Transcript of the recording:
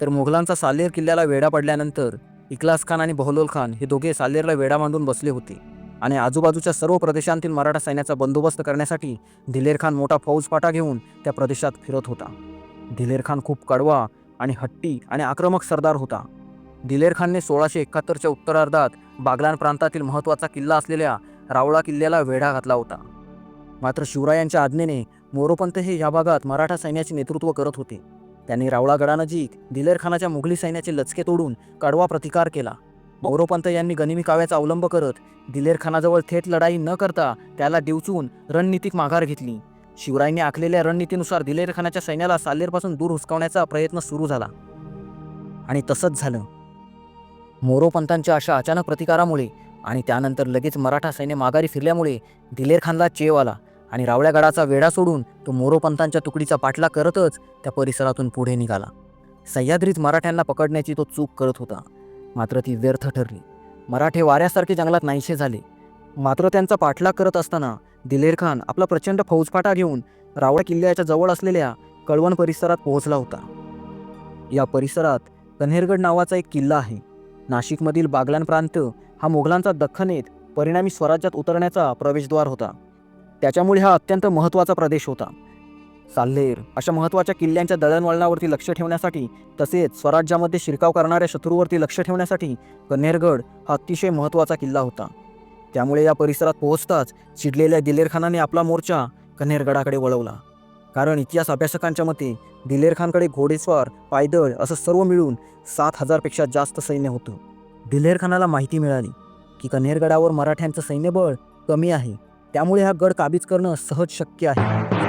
तर मुघलांचा सालेर किल्ल्याला वेढा पडल्यानंतर इखलास खान आणि बहलोल खान हे दोघे सालेरला वेढा मांडून बसले होते आणि आजूबाजूच्या सर्व प्रदेशांतील मराठा सैन्याचा बंदोबस्त करण्यासाठी दिलेर खान मोठा फौजफाटा घेऊन त्या प्रदेशात फिरत होता. दिलेर खान खूप कडवा आणि हट्टी आणि आक्रमक सरदार होता. दिलेर खानने सोळाशे एकाहत्तरच्या उत्तरार्धात बागलान प्रांतातील महत्त्वाचा किल्ला असलेल्या रावळा किल्ल्याला वेढा घातला होता. मात्र शिवरायांच्या आज्ञेने मोरोपंत हे या भागात मराठा सैन्याचे नेतृत्व करत होते. त्यांनी रावळा दिलेरखानाच्या मुघली सैन्याचे लचके तोडून कडवा प्रतिकार केला. मौरोपंत यांनी गनिमी काव्याचा अवलंब करत दिलेरखानाजवळ थेट लढाई न करता त्याला डिवचून रणनीतिक माघार घेतली. शिवरायांनी आखलेल्या रणनीतीनुसार दिलेरखानाच्या सैन्याला साल्लेरपासून दूर हुसकावण्याचा प्रयत्न सुरू झाला. आणि तसंच झालं. मोरोपंतांच्या अशा अचानक प्रतिकारामुळे आणि त्यानंतर लगेच मराठा सैन्य माघारी फिरल्यामुळे दिलेरखानला चेव आला. आणि रावळ्यागडाचा वेढा सोडून तो मोरोपंतांच्या तुकडीचा पाठला करतच त्या परिसरातून पुढे निघाला. सह्याद्रीत मराठ्यांना पकडण्याची तो चूक करत होता. मात्र ती व्यर्थ ठरली. मराठे वाऱ्यासारखे जंगलात नाहीसे झाले. मात्र त्यांचा पाठलाग करत असताना दिलेर खान आपला प्रचंड फौजफाटा घेऊन रावळा किल्ल्याच्या जवळ असलेल्या कळवण परिसरात पोहोचला होता. या परिसरात कन्हेरगड नावाचा एक किल्ला आहे. नाशिकमधील बागलान प्रांत हा मोगलांचा दख्खनेत परिणामी स्वराज्यात उतरण्याचा प्रवेशद्वार होता. त्याच्यामुळे हा अत्यंत महत्त्वाचा प्रदेश होता. साल्हेर अशा महत्त्वाच्या किल्ल्यांच्या दळणवळणावरती लक्ष ठेवण्यासाठी तसेच स्वराज्यामध्ये शिरकाव करणाऱ्या शत्रूवरती लक्ष ठेवण्यासाठी कन्हेरगड हा अतिशय महत्त्वाचा किल्ला होता. त्यामुळे या परिसरात पोहोचताच चिडलेल्या दिलेरखानाने आपला मोर्चा कन्हेरगडाकडे वळवला. कारण इतिहास अभ्यासकांच्या मते दिलेरखानकडे घोडेस्वार पायदळ असं सर्व मिळून सात हजारपेक्षा जास्त सैन्य होतं. दिलेरखानाला माहिती मिळाली की कन्हेरगडावर मराठ्यांचं सैन्यबळ कमी आहे. त्यामुळे हा गड काबीज करणं सहज शक्य आहे.